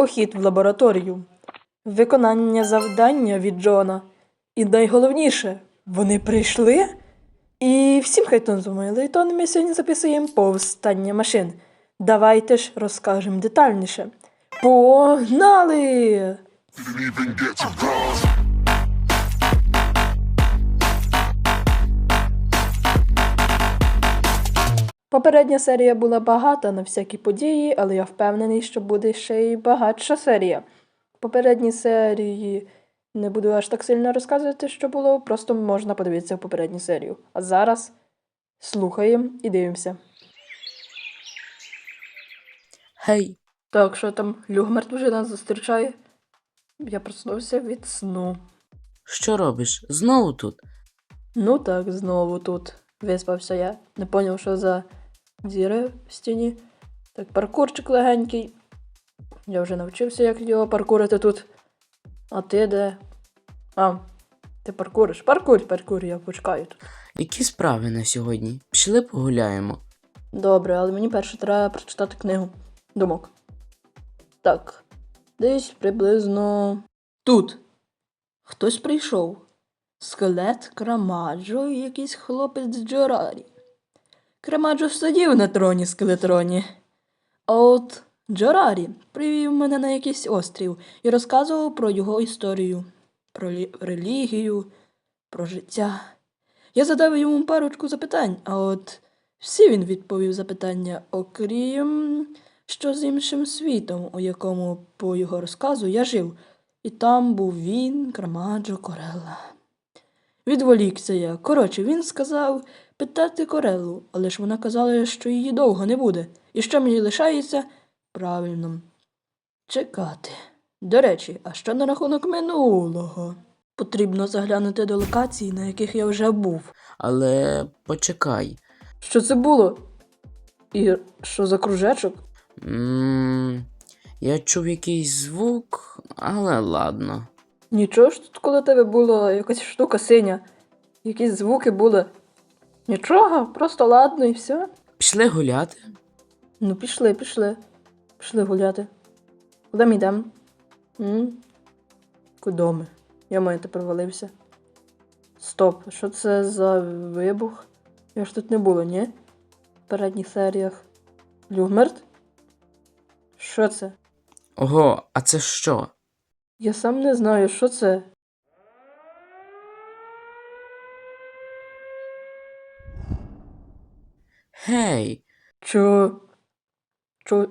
Похід в лабораторію. Виконання завдання від Джона. І найголовніше, вони прийшли. І всім хай то зумили, то ми сьогодні записуємо повстання машин. Давайте ж розкажемо детальніше. Погнали! Попередня серія була багата на всякі події, але я впевнений, що буде ще й багатша серія. В попередній серії не буду аж так сильно розказувати, що було, просто можна подивитися в попередню серію. А зараз слухаємо і дивимося. Гей, Так, що там, Люгмерт вже нас зустрічає. Я проснувся від сну. що робиш? Знову тут? Ну так, знову тут виспався я. Не поняв, що за діри в стіні. Так, паркурчик легенький. Я вже навчився, як його паркурити тут. А ти де? А, ти паркуриш? Паркур, паркур, я почекаю тут. Які справи на сьогодні? Пішли погуляємо. Добре, але мені перше треба прочитати книгу. Думок. Так. Десь приблизно тут. Хтось прийшов. Скелет Крамаджо і якийсь хлопець з Джорарі. Крамаджо сидів на троні скелетроні. А от Джорарі привів мене на якийсь острів і розказував про його історію, про релігію, про життя. Я задав йому парочку запитань, а от всі він відповів запитання, окрім що з іншим світом, у якому, по його розказу, я жив. І там був він, Крамаджо, Корелла. Відволікся я. Коротше, він сказав питати Кореллу, але ж вона казала, що її довго не буде. І що мені лишається? Правильно. Чекати. До речі, а що на рахунок минулого? Потрібно заглянути до локацій, на яких я вже був. Але почекай. Що це було? І що за кружечок? м я чув якийсь звук, але ладно. Нічого ж тут коло тебе була якась штука синя. Якісь звуки були. Нічого, просто ладно і все. Пішли гуляти? Ну, пішли, пішли. Пішли гуляти. Куди ми йдемо? Куди ми? Я маю тепер валився. Стоп, що це за вибух? Я ж тут не було, ні? В передніх серіях. Люгмерт? Що це? Ого, а це що? Я сам не знаю, що це. Гей, Чо? Чо?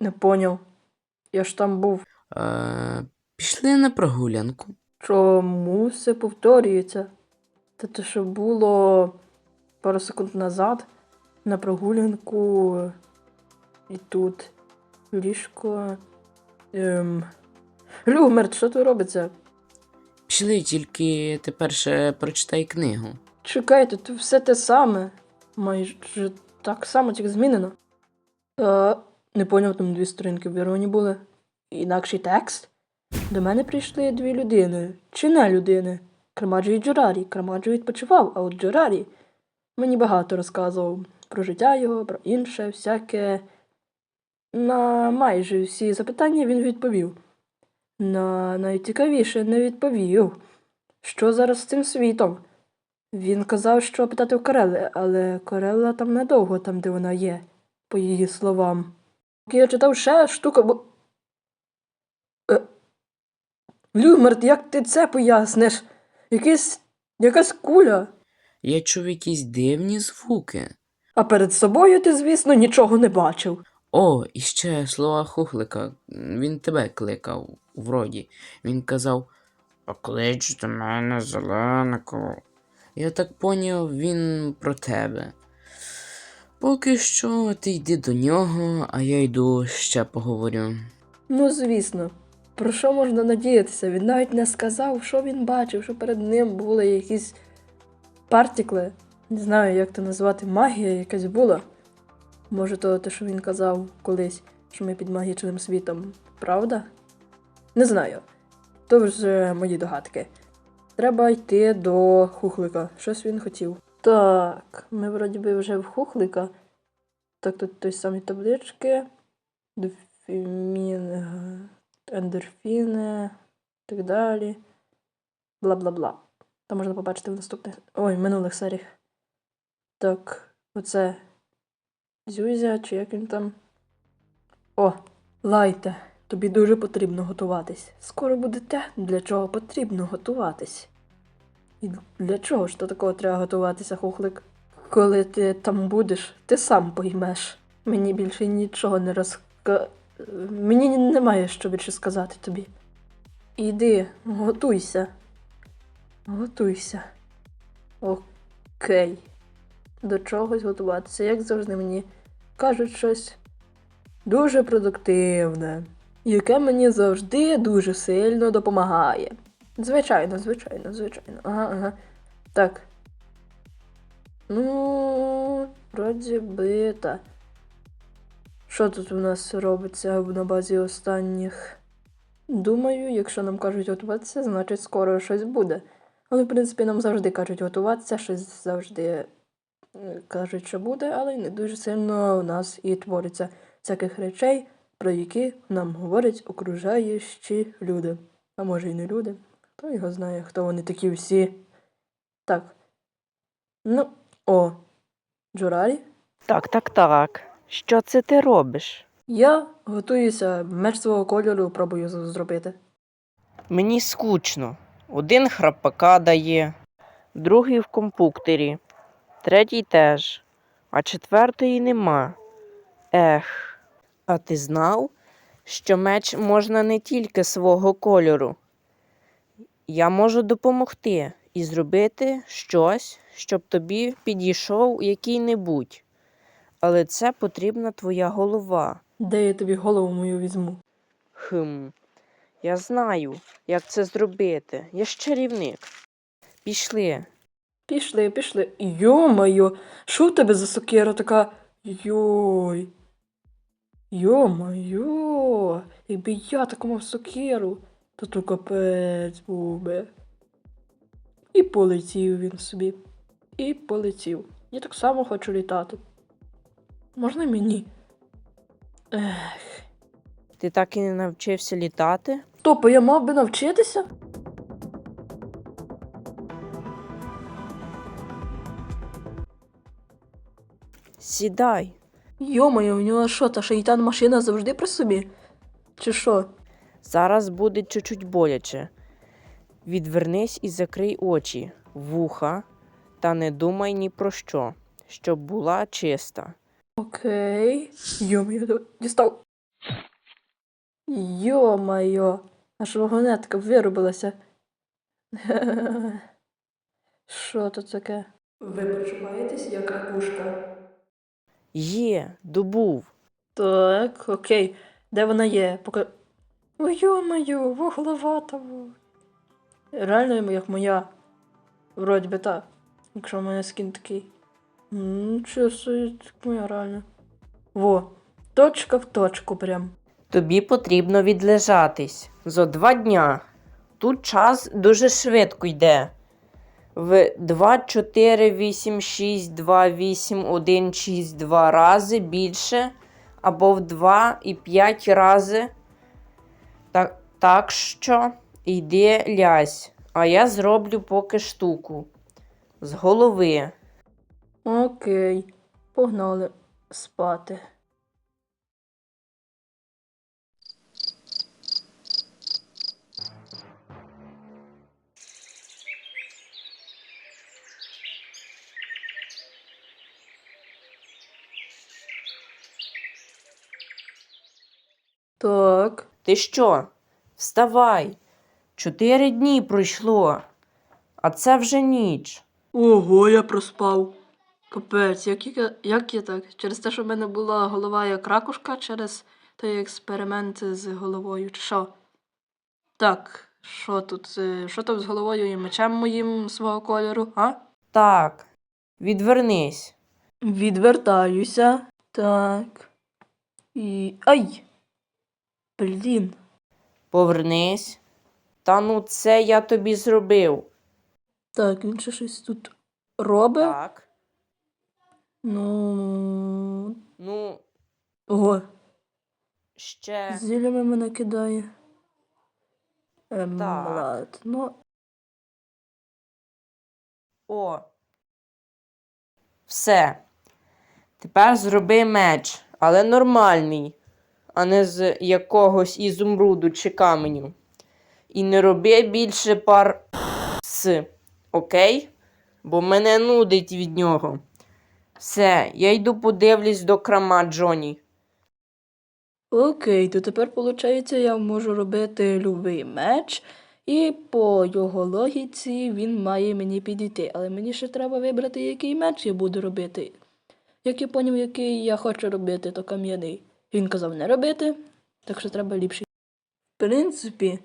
Не поняв. Я ж там був. е, пішли на прогулянку. Чому все повторюється? Та те, що було пару секунд назад на прогулянку і тут ліжко. Ем... Люмерт, що тут робиться? Пішли, тільки тепер ще прочитай книгу. Чекайте, тут все те саме. Майже так само, тільки змінено. Е, не поняв, там дві сторінки вірвані були. Інакший текст. До мене прийшли дві людини. Чи не людини? Крамаджо і Джорарі. Крамаджо відпочивав, а от Джорарі мені багато розказував про життя його, про інше, всяке. На майже всі запитання він відповів. На найцікавіше не відповів. Що зараз з цим світом? Він казав, що питати у Корели, але Корелла там недовго, там, де вона є, по її словам. Поки я читав ще штука, бо. Е... Люмерт, як ти це поясниш? Якийсь. якась куля. Я чув якісь дивні звуки. А перед собою ти, звісно, нічого не бачив. О, і ще слова Хухлика. Він тебе кликав, вроді. Він казав Поклич до мене зеленку. Я так поняв, він про тебе. Поки що ти йди до нього, а я йду ще поговорю. Ну, звісно. Про що можна надіятися? Він навіть не сказав, що він бачив, що перед ним були якісь партікли. Не знаю, як це назвати, магія якась була. Може, то те, що він казав колись, що ми під магічним світом, правда? Не знаю. То вже мої догадки. Треба йти до хухлика. Щось він хотів. Так, ми вроді би вже в хухлика. Так, тут той самі таблички. Дофімін. ендорфіни, і так далі. Бла-бла-бла. Там можна побачити в наступних. Ой, минулих серіях. Так, оце Зюзя, чи як він там. О, лайте. Тобі дуже потрібно готуватись. Скоро буде те, для чого потрібно готуватись. І для чого ж то такого треба готуватися, хухлик? Коли ти там будеш, ти сам поймеш. Мені більше нічого не розка. Мені немає що більше сказати тобі. Іди, готуйся. Готуйся. Окей. До чогось готуватися, як завжди мені кажуть щось дуже продуктивне, яке мені завжди дуже сильно допомагає. Звичайно, звичайно, звичайно. Ага, ага. Так. Ну, вроді би та. Що тут у нас робиться на базі останніх? Думаю, якщо нам кажуть готуватися, значить скоро щось буде. Але, в принципі, нам завжди кажуть готуватися, щось завжди кажуть, що буде, але не дуже сильно в нас і твориться всяких речей, про які нам говорять окружаючі люди. А може й не люди. Хто його знає, хто вони такі всі. Так. Ну, о, Джурарі. Так, так, так. Що це ти робиш? Я готуюся меч свого кольору, пробую зробити. Мені скучно. Один храпака дає, другий в компуктері, третій теж, а четвертої нема. Ех. А ти знав, що меч можна не тільки свого кольору. Я можу допомогти і зробити щось, щоб тобі підійшов який-небудь. Але це потрібна твоя голова. Де я тобі голову мою візьму? Хм, я знаю, як це зробити. Я ж чарівник. Пішли. Пішли, пішли. Йо-моє, що в тебе за сокира така? Йой. Йо-моє, якби я таку мав сокиру, то то капець був би. І полетів він собі. І полетів. Я так само хочу літати. Можна мені? Ех. Ти так і не навчився літати? Тобто я мав би навчитися? Сідай. Йо-моє, у нього що, та шейтан машина завжди при собі? Чи що? Зараз буде чуть-чуть боляче. Відвернись і закрий очі, вуха, та не думай ні про що, щоб була чиста. Окей. Давай, дістав. Йо-моє, аж вагонетка виробилася. Що тут таке? Ви почуваєтесь як ракушка? Є, добув. Так, окей. Де вона є? Поки. Ой, йо-моє, вугловата. во. Реально як моя. Вроді би так. Якщо в мене скін такий. М, Що це моя реально. Во. Точка в точку прям. Тобі потрібно відлежатись зо два дня. Тут час дуже швидко йде. В 2, 4, 8, 6, 2, 8, 1, 6, 2 рази більше, або в 2 і 5 рази. Так, так що йди лязь, а я зроблю поки штуку. З голови. Окей. Погнали спати. Так. Ти що? Вставай. Чотири дні пройшло, а це вже ніч. Ого, я проспав. Капець, як я, як я так? Через те, що в мене була голова як ракушка, через той експеримент з головою, чи що? Так, що тут? е, Що там з головою і мечем моїм свого кольору, а? Так, відвернись. Відвертаюся. Так. І. Ай! Блін. Повернись. Та ну це я тобі зробив. Так, він ще щось тут робить. Так. Ну. Ну, Ого, ще. зіллями мене кидає. Ем, Так. ладно. О. Все. Тепер зроби меч, але нормальний, а не з якогось ізумруду чи каменю. І не роби більше пар с. Окей? Бо мене нудить від нього. Все, я йду подивлюсь до крама Джоні. Окей, то тепер, виходить, я можу робити любий меч, і по його логіці він має мені підійти. Але мені ще треба вибрати, який меч я буду робити. Як я поняв, який я хочу робити, то кам'яний. Він казав не робити, так що треба ліпший. В принципі,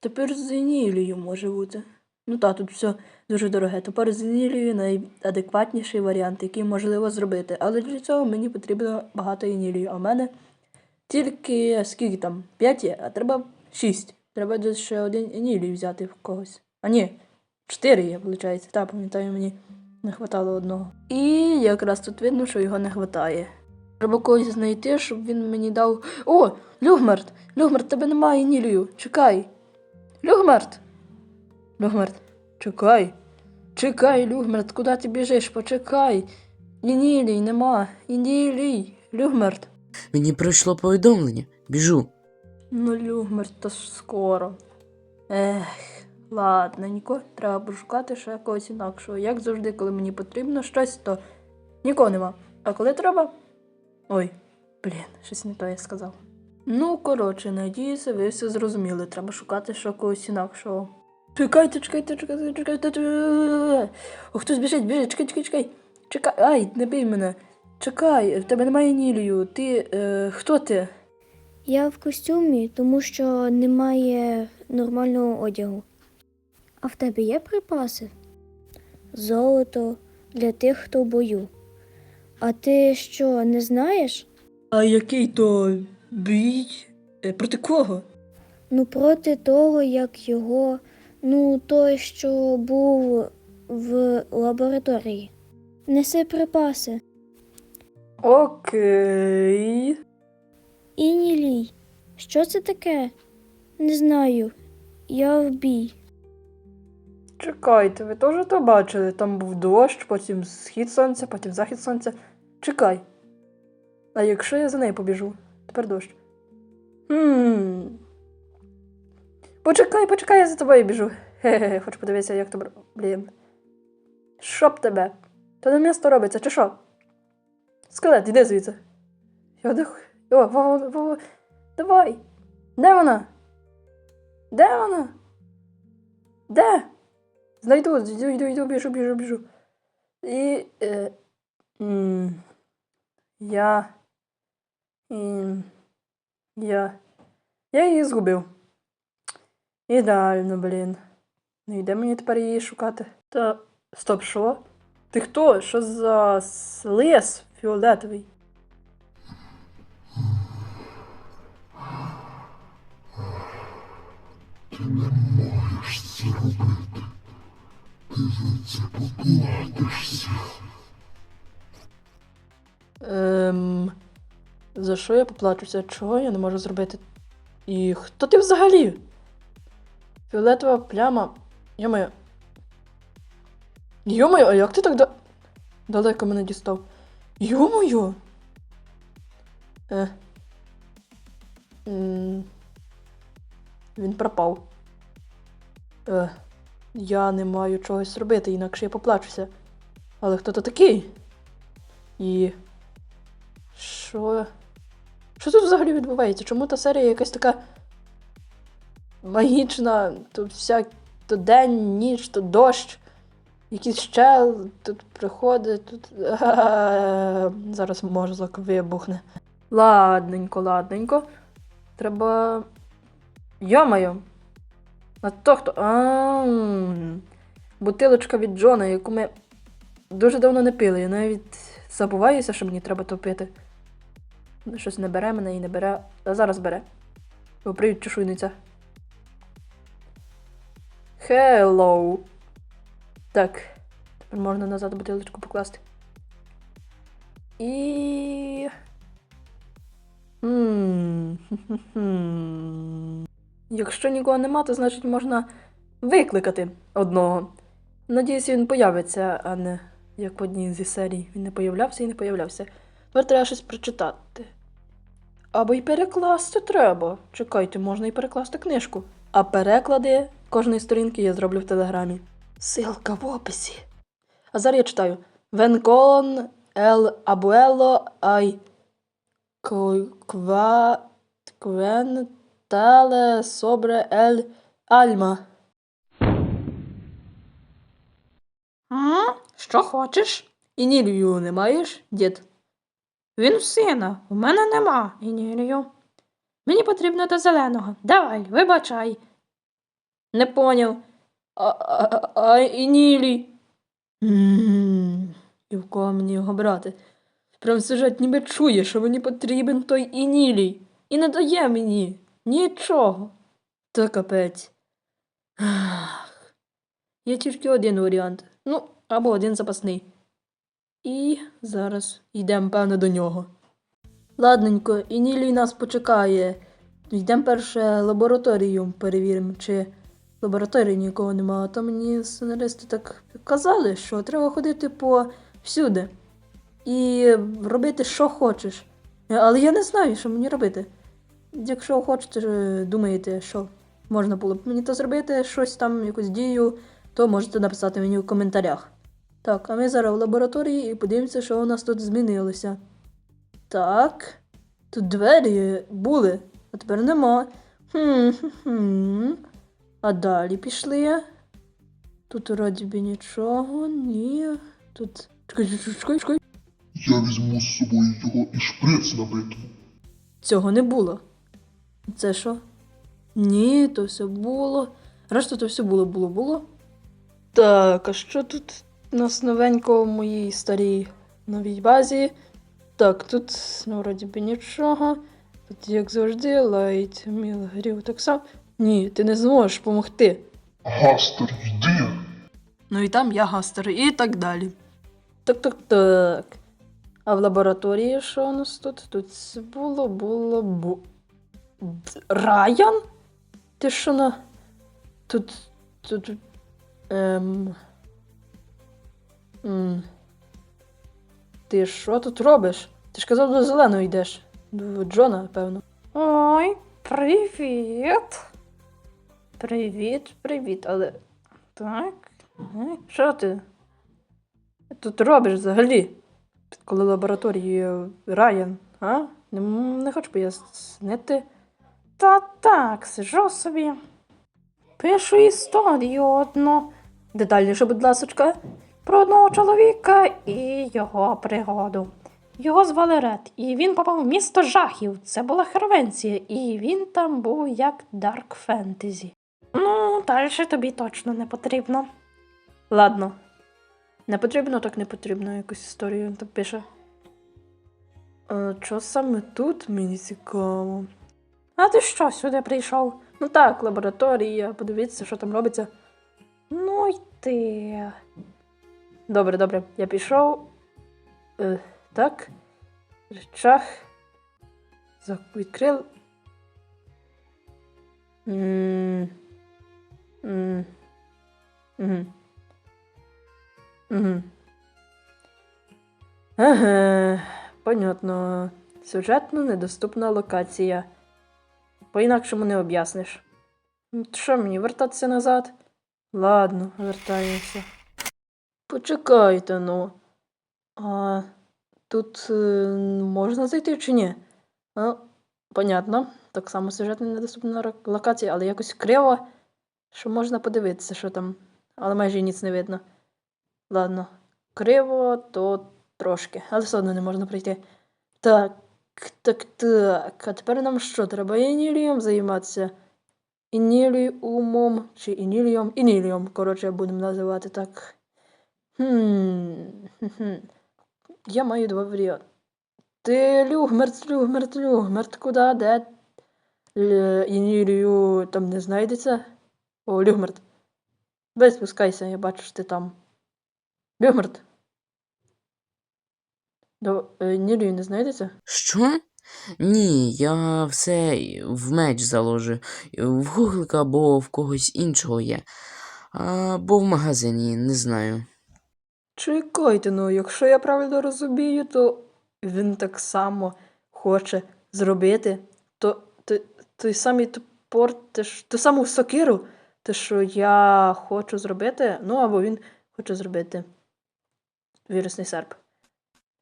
тепер з Енілією може бути. Ну так, тут все дуже дороге. Тепер з Енілією найадекватніший варіант, який можливо зробити. Але для цього мені потрібно багато енілію. А в мене тільки скільки там? 5 є, а треба 6. Треба десь ще один енілій взяти в когось. А ні, 4 є, виходить. Так, пам'ятаю, мені не хватало одного. І якраз тут видно, що його не хватає. Треба когось знайти, щоб він мені дав. О! Люгмарт! Люгмарт, тебе немає енілію. Чекай. Люгмарт! Люгмарт, чекай. Чекай, Люгмарт, куди ти біжиш? Почекай. Енілій, нема. Енілій. Люгмарт. Мені прийшло повідомлення. Біжу. Ну, Люгмер, то ж скоро. Ех, ладненько, треба пошукати ще якогось інакшого. Як завжди, коли мені потрібно щось, то нікого нема. А коли треба. Ой, блін, щось не то я сказав. Ну, коротше, надіюся, ви все зрозуміли. Треба шукати ще когось інакшого. Чекайте, чекайте, чекайте, чекайте. чекайте. О, хтось біжить, біжить, чекай, чекай, чекай. Чекай. Ай, не бий мене. Чекай, в тебе немає Нілію. Ти. Е, хто ти? Я в костюмі, тому що немає нормального одягу. А в тебе є припаси? Золото для тих, хто в бою. А ти що, не знаєш? А який то бій? Е, Проти кого? Ну, проти того, як його, ну, той, що був в лабораторії. Неси припаси. Окей. Інілій, що це таке? Не знаю. Я в бій. Чекайте, ви теж то бачили? Там був дощ, потім схід сонця, потім захід сонця. Чекай. А якщо я за нею побіжу? Тепер дощ. Хм. Почекай, почекай, я за тобою біжу. Хе-хе, хочу подивитися, як то. Блін. Що б тебе? То на місто робиться, чи що? Скелет, іди звідси. Я де... ху- О, во, во, во. Давай. Де вона? Де вона? Де? Знайду, йду, йду, йду, біжу, біжу, біжу. І. Е, м, я. м, я. Я її згубив. Ідеально, блін. Ну і де мені тепер її шукати? Та. Стоп, що? Ти хто? Що за с- лис фіолетовий? Маєш це робити. Ти за це поплатишся. Ем. За що я поплачуся? Чого я не можу зробити? І хто ти взагалі? Фіолетова пляма. Йомаю. Йомаю, а як ти так да... далеко мене дістав? Йомаю. Е. М, Він пропав. Е. Я не маю чогось робити, інакше я поплачуся. Але хто то такий? І. Що? Що тут взагалі відбувається? Чому та серія якась така магічна? Тут всяк то день, ніч, то дощ, якийсь щел тут приходить, тут. Зараз мозок вибухне. Ладненько, ладненько. Треба. Йомаю! А то хто? Бутилочка від Джона, яку ми дуже давно не пили. Я навіть забуваюся, що мені треба то пити. Щось не бере мене і не бере. А зараз бере. О, привіт, чешуйниця. Hello. Так. Тепер можна назад бутилочку покласти. І. М, хм-хм-хм. Якщо нікого нема, то значить можна викликати одного. Надіюсь, він появиться, а не як в одній зі серій. Він не появлявся і не появлявся. Тепер треба щось прочитати. Або й перекласти треба. Чекайте, можна і перекласти книжку. А переклади кожної сторінки я зроблю в телеграмі. Силка в описі. А зараз я читаю. Венкон ел абуело ай квен тале собре ель альма. Що хочеш? Інілію не маєш, дід? Він в сина, у мене нема інілію. Мені потрібно до зеленого. Давай, вибачай. Не поняв. А, а, а інілій? І в кого мені його брати? Прям сюжет ніби чує, що мені потрібен той інілій. І не дає мені нічого. Та капець. Ах. Є тільки один варіант. Ну, або один запасний. І зараз йдемо, певно, до нього. Ладненько, Інілій нас почекає. Йдемо перше лабораторію перевіримо, чи лабораторії нікого немає. А то мені сценаристи так казали, що треба ходити по всюди і робити, що хочеш. Але я не знаю, що мені робити. Якщо хочете, е, думаєте, що можна було б мені то зробити, щось там, якусь дію, то можете написати мені в коментарях. Так, а ми зараз в лабораторії і подивимося, що у нас тут змінилося. Так. Тут двері були, а тепер нема. Хм, хм, хм. А далі пішли. Тут вроді би нічого, ні. Тут. Чекай, чекай, чекай, чекай. Я візьму з собою його і шприц на битву. Цього не було. Це що? Ні, то все було. Решта то все було, було, було. Так, а що тут у нас новенького в моїй старій новій базі? Так, тут, ну, вроді би нічого. Тут, як завжди, лайт міл грів так само. Ні, ти не зможеш допомогти. Гастер, йди! Ну і там я гастер, і так далі. Так, так, так. А в лабораторії що у нас тут? Тут було, було, бу. Д- Райан? Ти що на. Тут. Тут. Ем. Ти що тут робиш? Ти ж казав, до зеленого йдеш. До Джона, певно. Ой, привіт. Привіт, привіт, але. Так. Що ти? Тут робиш взагалі? Коли лабораторії Райан, а? Не, не хочу пояснити. Та так, сижу собі. Пишу історію одну. Детальніше, будь ласочка. Про одного чоловіка і його пригоду. Його звали Ред, і він попав в місто жахів. Це була Хервенція, і він там був як Дарк Фентезі. Ну, далі тобі точно не потрібно. Ладно. Не потрібно, так не потрібно якусь історію він там пише. А, що саме тут мені цікаво? А ти що сюди прийшов? Ну так, лабораторія, подивіться, що там робиться. Ну й ти. Добре, добре, я пішов. Е, так. Речах. Відкрив. М. М. Мгм. Угу. Ага, понятно. Сюжетно недоступна локація. По-інакшому не об'ясниш. Ну, Що мені вертатися назад? Ладно, вертаємося. Почекайте, ну. А тут е, можна зайти чи ні? Ну, понятно. Так само сюжетно недоступна локація, але якось криво, що можна подивитися, що там. Але майже ніц не видно. Ладно, криво, то трошки, але все одно не можна пройти. Так, так, так. А тепер нам що? Треба інілієм займатися? Ініліумом чи інілієм? Інілієм, коротше, будемо називати так. Хм. Я маю два варіанти. Ти люгмерт, люгмерт, люгмерт, куди, де? Інілію там не знайдеться? О, люгмерт. Без спускайся, я бачу, що ти там. Люгмерт. До е, Нілію не знайдеться? Що? Ні, я все в меч заложу. В гуглика або в когось іншого є. Або в магазині, не знаю. Чекайте, ну, якщо я правильно розумію, то він так само хоче зробити то, то, той самий топор, те ж- ту саму сокиру, те, що я хочу зробити, ну або він хоче зробити вірусний серп.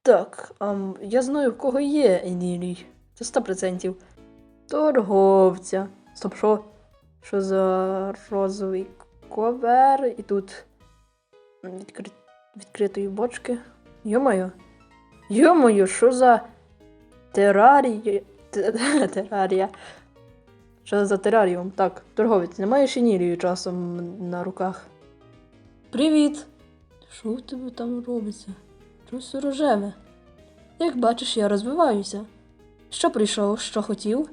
Так, ам, я знаю, в кого є Енілій. Це 100%. Торговця. Стоп, що? Що за розовий ковер? І тут відкри... відкритої бочки. Йо-моє. Йо-моє, що за терарія? Те- Терарія. Що за тераріум? Так, торговець, не маєш інірію часом на руках. Привіт! Що в тебе там робиться? Щось рожеве. Як бачиш, я розвиваюся. Що прийшов, що хотів?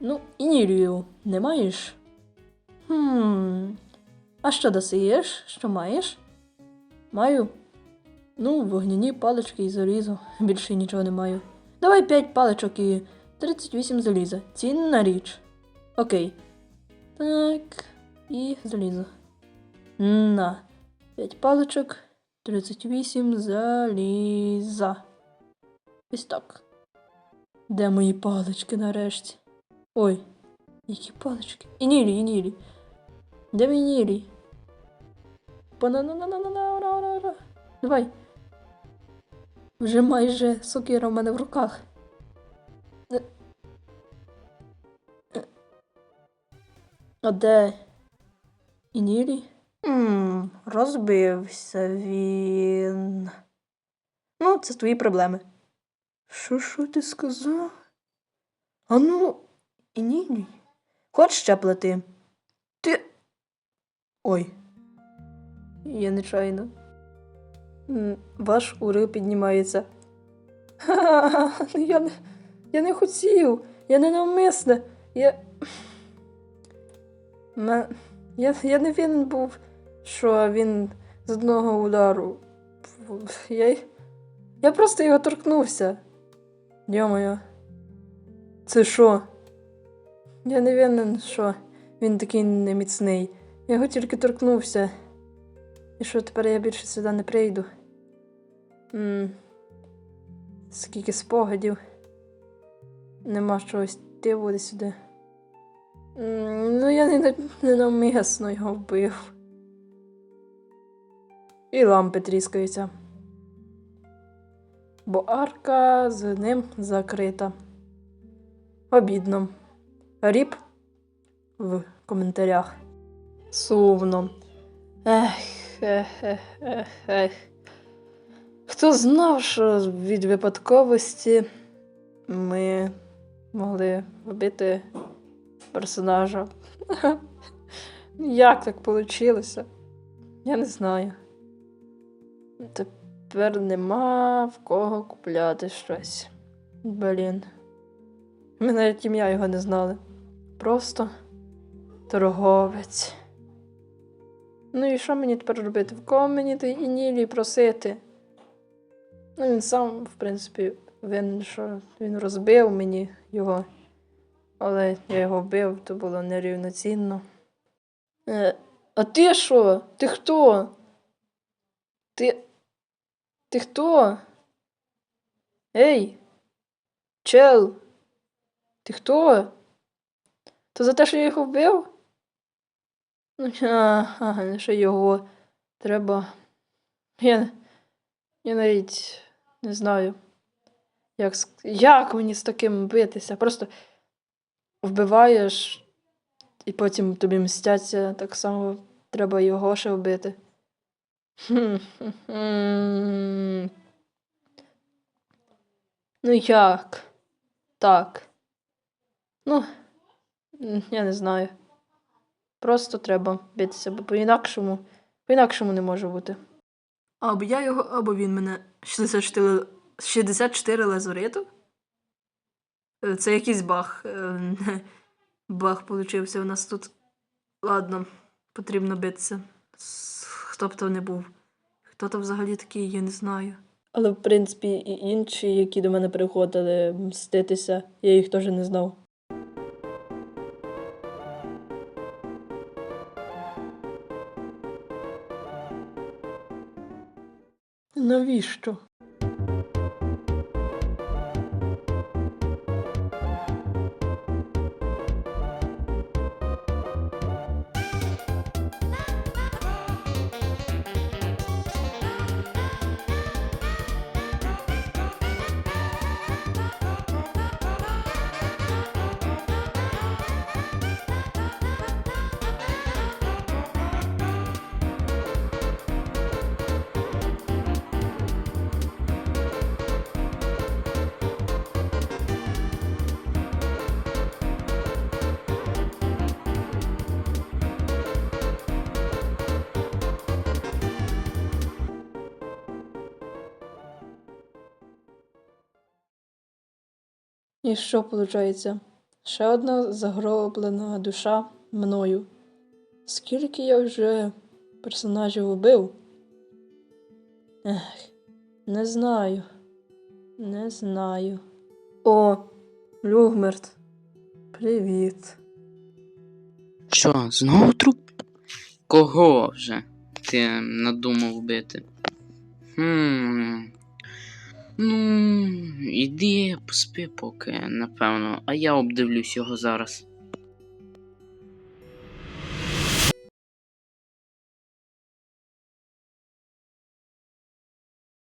Ну, інірію не маєш? Хм. А що досиєш? Що маєш? Маю. Ну, вогняні палички і залізо. Більше нічого не маю. Давай 5 паличок і 38 заліза. Цінна річ. Окей. Так. І залізо. На. 5 паличок, 38 заліза. Ось так. Де мої палички нарешті? Ой, які палички? Інілі, інілі. Де мій інілі? Давай. Вже майже сокира в мене в руках. А де? Інілі? Ммм, розбився він. Ну, це твої проблеми. Що, що ти сказав? А ну, Інілі. Хоч ще плати. Ти. Ой. Я нечайно. Ваш урил піднімається. Я не, я не хотів. Я не навмисне. Я. Я, я не винен був, що він з одного удару. Я, я просто його торкнувся. Йо-моє. Це що? Я не винен, що він такий неміцний. Я його тільки торкнувся. І що тепер я більше сюди не прийду? м Скільки спогадів. Нема чогось буде сюди. М, Ну, я не, не навмисно його вбив. І лампи тріскаються. Бо арка з ним закрита. Обідно. Ріп в коментарях. Сумно. Ех, ех, ех, ех. Хто знав, що від випадковості ми могли вбити персонажа. Як так вийшло? Я не знаю. Тепер нема в кого купляти щось. Блін. Ми навіть ім'я його не знали. Просто торговець. Ну і що мені тепер робити? В кого мені ти і Нілі просити? Ну, він сам, в принципі, винен, що він розбив мені його. Але я його вбив, то було нерівноцінно. Е, а ти що? Ти хто? Ти. Ти хто? Ей! Чел! Ти хто? То за те, що я його вбив? Ну, ага, що його треба. Я, я навіть не знаю, як, як мені з таким битися. Просто вбиваєш, і потім тобі мстяться, так само треба його ще вбити. Ну як? Так. Ну, я не знаю. Просто треба битися, бо по-інакшому, по-інакшому не може бути. Або я його, або він мене 64, 64 лазуриту. Це якийсь баг. Е, Баг получився у нас тут. Ладно, потрібно битися. Хто б то не був. Хто то взагалі такий, я не знаю. Але, в принципі, і інші, які до мене приходили мститися, я їх теж не знав. Навіщо? І що виходить? Ще одна загроблена душа мною. Скільки я вже персонажів убив? Ех, не знаю. Не знаю. О, Люгмерт. Привіт. Що, знову труп? Кого вже ти надумав вбити? Хм. Ну, іди поспи поки, напевно, а я обдивлюсь його зараз.